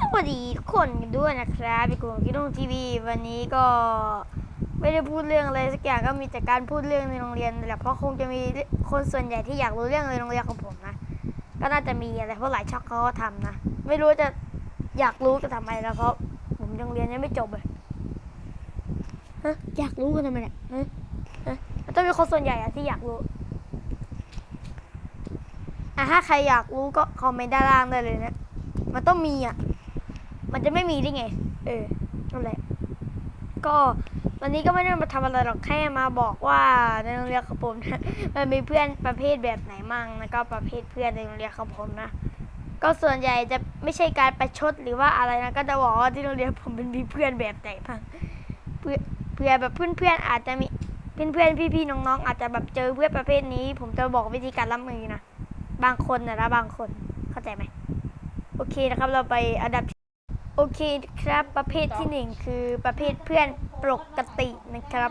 สวัสดีทุกคนกันด้วยนะครับพี่กวงพี่ดงทีวีวันนี้ก็ไม่ได้พูดเรื่องอะไรสักอย่างก็มีแต่การพูดเรื่องในโรงเรียนแหละเพราะคงจะมีคนส่วนใหญ่ที่อยากรู้เรื่องในโรงเรียนของผมนะก็น่าจะมีอะไรเพราะหลายช่องเขาก็ทำนะไม่รู้จะอยากรู้จะทำไมแล้วเพราะผมยังเรียนยังไม่จบเลยฮะอยากรู้กันทำไมเนี่ยฮะฮะแล้วต้องมีคนส่วนใหญ่อะที่อยากรู้อะถ้าใครอยากรู้ก็คอมเมนต์ด้านล่างได้เลยนะมันต้องมีอะ มันจะไม่มีได้ไง เออนั่นแหละ ก็วันนี้ก็ไม่ได้มาทำอะไรหรอกแค่มาบอกว่าในโรงเรียนของผมนะมันมีเพื่อนประเภทแบบไหนมั่งแล้วก็ประเภทเพื่อนในโรงเรียนของผมนะก็ส่วนใหญ่จะไม่ใช่การประชดหรือว่าอะไรนะก็จะบอกว่าที่โรงเรียนผมเป็นมีเพื่อนแบบไหนบ้างเพื่อเพื่อแบบเพื่อนๆอาจจะมีเพื่อนๆพี่ๆน้องๆอาจจะแบบเจอเพื่อนประเภทนี้ ผมจะบอกวิธีการรับมือนะบางคนนะนะบางคนเข้าใจไหมโอเคนะครับ เราไปอันดับที่ โอเคครับประเภทที่หนึ่งคือประเภทเพื่อนปกตินะครับ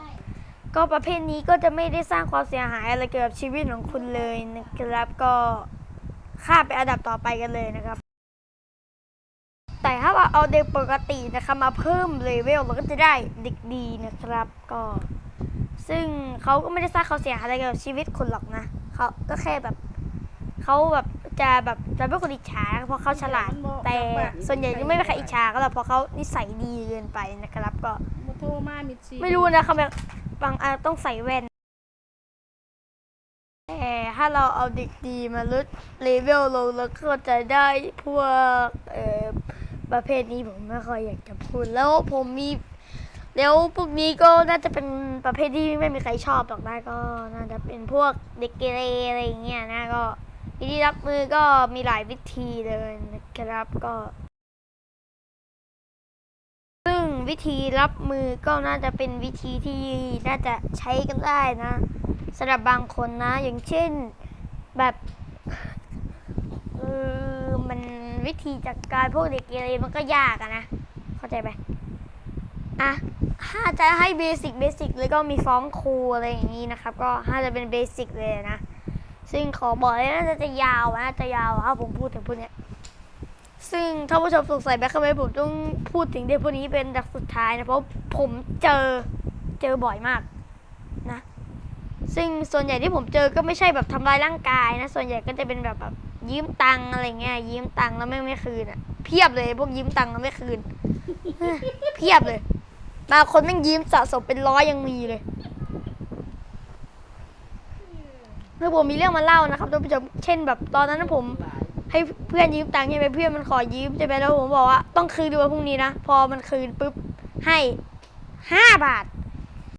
ก็ประเภทนี้ก็จะไม่ได้สร้างความเสียหายอะไรเกี่ยวกับชีวิตของคุณเลยนะครับ ก็ข้ามไปอันดับต่อไปกันเลยนะครับ แต่ถ้าเราเอาเด็กปกตินะครับมาเพิ่มเลเวลเราก็จะได้เด็กดีนะครับ ก็ ซึ่งเขาก็ไม่ได้สร้างความเสียหายอะไรเกี่ยวกับชีวิตคุณหรอกนะเขาก็แค่แบบเขาแบบ จะแบบจะเป็นคนอิจฉาเพราะเขาฉลาดแต่ส่วนใหญ่จะไม่มีใครอิจฉาก็หรอกเพราะเขานิสัยดีเกินไปนะครับ ก็มาโทรมามิดซีไม่รู้นะครับแบบบางอันต้องใส่แว่นแต่ถ้าเราเอาเด็กดีมาลดเลเวลลงแล้วก็จะได้พวกเอ่อประเภทนี้ผมไม่ค่อยอยากจะพูดแล้วผมมีแล้วพวกนี้ก็น่าจะเป็นประเภทที่ไม่มีใครชอบหรอกนะก็น่าจะเป็นพวกเด็กเกเรอะไรอย่างเงี้ยนะก็ วิธีรับมือก็มีหลายวิธีเลยนะครับก็ ซึ่งวิธีรับมือก็น่าจะเป็นวิธีที่น่าจะใช้กันได้นะสำหรับบางคนนะ อย่างเช่นแบบเออมันวิธีจัดการพวกเด็กเกเรมันก็ยากอะนะ เข้าใจไหมอะถ้าจะให้เบสิกเบสิกเลยก็มีฟ้องครูอะไรอย่างนี้นะครับ ก็ถ้าจะเป็นเบสิกเลยนะ ซึ่งขอบอกเลยน่าจะยาวนะจะยาวถ้าผมพูดถึงพวกนี้ซึ่งถ้าผู้ชมสงสัยแบ็คทำไมผมต้องพูดถึงเด็กพวกนี้เป็นดักสุดท้ายนะเพราะผมเจอเจอบ่อยมากนะ ซึ่งส่วนใหญ่ที่ผมเจอก็ไม่ใช่แบบทำร้ายร่างกายนะ ส่วนใหญ่ก็จะเป็นแบบแบบยืมตังอะไรเงี้ยยืมตังแล้วไม่ไม่คืนอะเพียบเลย พวกยืมตังแล้วไม่คืนเพียบเลยบางคนแม่งยืมสะสมเป็นร้อยยังมีเลย คือผมมีเรื่องมาเล่านะครับท่านผู้ชมเช่นแบบตอนนั้นผม ให้เพื่อนยืมตังค์ใช่ไหมเพื่อนมันขอยืมใช่ไหมแล้วผมบอกว่าต้องคืนด้วยพรุ่งนี้นะ พอมันคืนปุ๊บให้ห้าบาท